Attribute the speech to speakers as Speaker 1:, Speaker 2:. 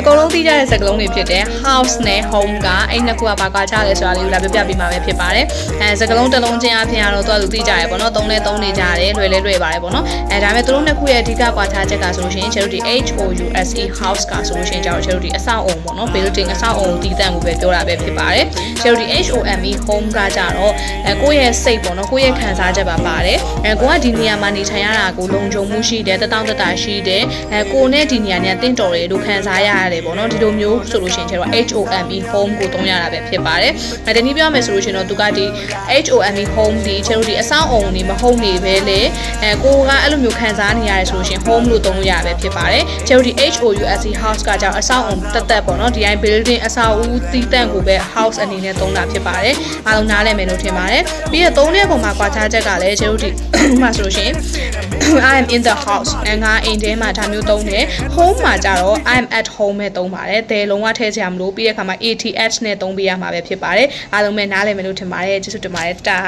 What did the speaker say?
Speaker 1: အကုန်လုံးသိကြတဲ့စကားလုံးတွေဖြစ်တယ် house နဲ့ home ကအဲ့နှစ်ခုကဘာကွာခြားလဲဆိုတာလေးကိုလာပြပြပေးမှာပဲဖြစ်ပါတယ်အဲစကားလုံးတစ်လုံးချင်းအပြင်ကတော့သူကသူသိကြတယ်ပေါ့နော်သုံးလဲသုံးနေကြတယ်လွယ်လဲလွယ်ပါတယ်ပေါ့နော်အဲဒါပေမဲ့သူတို့နှစ်ခုရဲ့အဓိကကွာခြားချက်ကဆိုလို့ရှိရင်ကျတို့ဒီ H O U S E house ကဆိုလို့ရှိရင်ကျတော့ကျတို့ဒီအဆောက်အုံပေါ့နော် building အဆောက်အုံတည်တံ့ကိုပဲပြောတာပဲဖြစ်ပါတယ်ကျတို့ဒီ H O M E home ကကြတော့အဲကိုယ့်ရဲ့စိတ်ပေါ့နော်ကိုယ့်ရဲ့ခံစားချက်ပါပါတယ်အဲကိုကဒီနေရာမှာနေထိုင်ရတာကိုလုံခြုံမှုရှိတယ်တတောင့်တတရှိတယ်အဲကိုနဲ့ဒီနေရာနဲ့တင့်တော်တယ်လို့ခံစားရရတယ်ပေါ့နော်ဒီလိုမျိုးဆိုလို့ရှိရင်ကျတော့ H O M E home ကိုသုံးရတာပဲဖြစ်ပါတယ်အဲတနည်းပြောမယ်ဆိုလို့ရှိရင်တော့သူကဒီ H O M E home ဒီကျတို့ဒီအဆောက်အုံနေမဟုတ်နေပဲလေအဲကိုကအဲ့လိုမျိုးခံစားနေရတယ်ဆိုလို့ရှိရင် home လို့သုံးလို့ရပဲဖြစ်ပါတယ်ကျတို့ဒီ H O U S E house ကကြောင့်အဆောက်အုံတက်တက်ပေါ့နော်ဒီတိုင်း building အဆောက်အဦတည်တံ့ကိုပဲ house အနေနဲ့သုံးတာဖြစ်ပါတယ်အားလုံးနားလည်မယ်လို့ထင်ပါတယ်ပြီးတော့သုံးတဲ့ပုံမှာကွာခြားချက်ကလည်းကျတို့ဒီဥပမာဆိုလို့ရှိရင် I am in the house အဲငါအိမ်ထဲမှာဒါမျိုးသုံးတယ် home မှာကြတော့ I am at home ပဲသုံးပါတယ်တဲလုံးဝထည့်ချင်မလို့ပြီးတဲ့အခါမှာ ATH နဲ့သုံးပေးရမှာပဲဖြစ်ပါတယ်အားလုံးပဲနားလည်မယ်လို့ထင်ပါတယ်ကျေးဇူးတင်ပါတယ်တာ